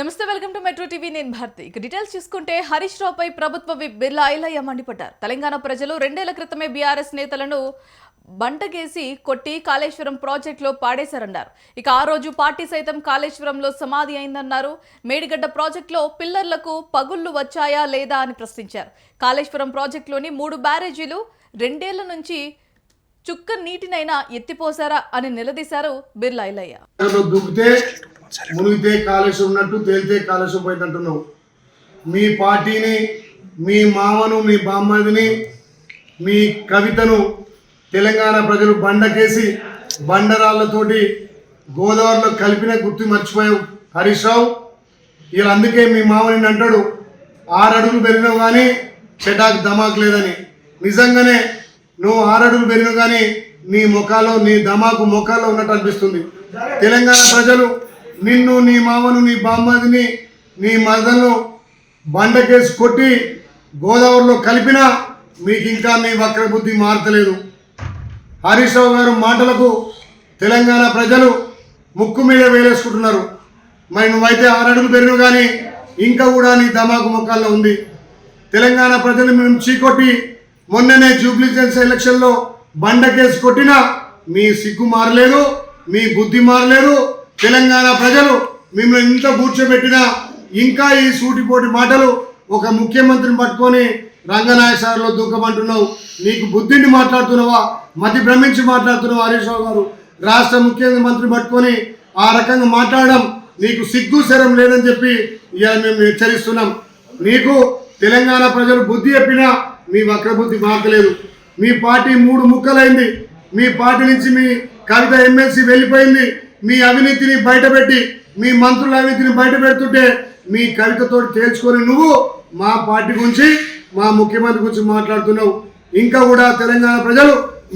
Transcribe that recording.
నమస్తే welcome to metro TV. నేను భారతి. ఇక డీటెయిల్స్ చూసుకుంటే హరీష్ రావుపై ప్రభుత్వ విప్ బిర్లా ఐలయ్య మండిపడ్డారు. తెలంగాణ ప్రజలు రెండేళ్ళ క్రితమే బీఆర్ఎస్ నేతలను బంటగేసి కొట్టి కాళేశ్వరం ప్రాజెక్టులో పాడేశారన్నారు. ఇక ఆ రోజు పార్టీ సైతం కాళేశ్వరంలో సమాధి అయిందన్నారు. మేడిగడ్డ ప్రాజెక్టులో పిల్లర్లకు పగుళ్ళు వచ్చాయా లేదా అని ప్రశ్నించారు. కాళేశ్వరం ప్రాజెక్టులోని మూడు బ్యారేజీలు రెండేళ్ళ నుంచి చుక్క నీటినైనా ఎత్తిపోసారా అని నిలదీశారు బిర్లా ఐలయ్య మునిగితే కాలుష్యం ఉన్నట్టు తేలితే కాలుష్యం పోయిందంటున్నావు మీ పార్టీని మీ మామను మీ బామ్మదిని మీ కవితను తెలంగాణ ప్రజలు బండకేసి బండరాళ్ళతోటి గోదావరిలో కలిపిన గుర్తు మర్చిపోయావు. హరీష్ రావు ఇలా అందుకే మీ మామని అంటాడు ఆరు అడుగులు పెరిగినావు కానీ చెటాక్ ధమాక్ లేదని. నిజంగానే నువ్వు ఆరు అడుగులు పెరిగినావు కానీ నీ ముఖాలో నీ ధమాకు ముఖాల్లో ఉన్నట్టు అనిపిస్తుంది. తెలంగాణ ప్రజలు నిన్ను నీ మామను నీ బామ్మదిని నీ మదను బండకేసి కొట్టి గోదావరిలో కలిపినా మీకు ఇంకా మీ వక్ర బుద్ధి మారతలేదు. హరీష్ రావు గారు మాటలకు తెలంగాణ ప్రజలు ముక్కు మీద వేలేసుకుంటున్నారు. మరి నువ్వైతే ఆరడుగు అడుగులు పెరిగినావు కానీ ఇంకా కూడా నీ ధమాకు ముఖాల్లో ఉంది. తెలంగాణ ప్రజలు మేము చీకొట్టి మొన్ననే జూబ్లీజెన్స్ ఎలక్షన్లో బండ కేసు కొట్టినా మీ సిగ్గు మారలేదు మీ బుద్ధి మారలేదు తెలంగాణ ప్రజలు మిమ్మల్ని ఇంత కూర్చోబెట్టినా ఇంకా ఈ సూటిపోటి మాటలు ఒక ముఖ్యమంత్రిని పట్టుకొని రంగనాయ సార్లో దూకమంటున్నావు. నీకు బుద్ధిని మాట్లాడుతున్నావా? మతి భ్రమించి మాట్లాడుతున్నావు హరీష్ రావు గారు? రాష్ట్ర ముఖ్యమంత్రి పట్టుకొని ఆ రకంగా మాట్లాడడం నీకు సిగ్గు శరం లేదని చెప్పి ఇవాళ మేము హెచ్చరిస్తున్నాం. నీకు తెలంగాణ ప్రజలు బుద్ధి చెప్పినా మీ వక్రబుద్ధి మాకలేదు మీ పార్టీ మూడు ముక్కలైంది. మీ పార్టీ నుంచి మీ కవిత ఎమ్మెల్సీ వెళ్ళిపోయింది. మీ అవినీతిని బయటపెట్టి మీ మంత్రుల అవినీతిని బయట పెడుతుంటే మీ కవితతో తేల్చుకొని నువ్వు మా పార్టీ గురించి మా ముఖ్యమంత్రి గురించి మాట్లాడుతున్నావు. ఇంకా కూడా తెలంగాణ ప్రజలు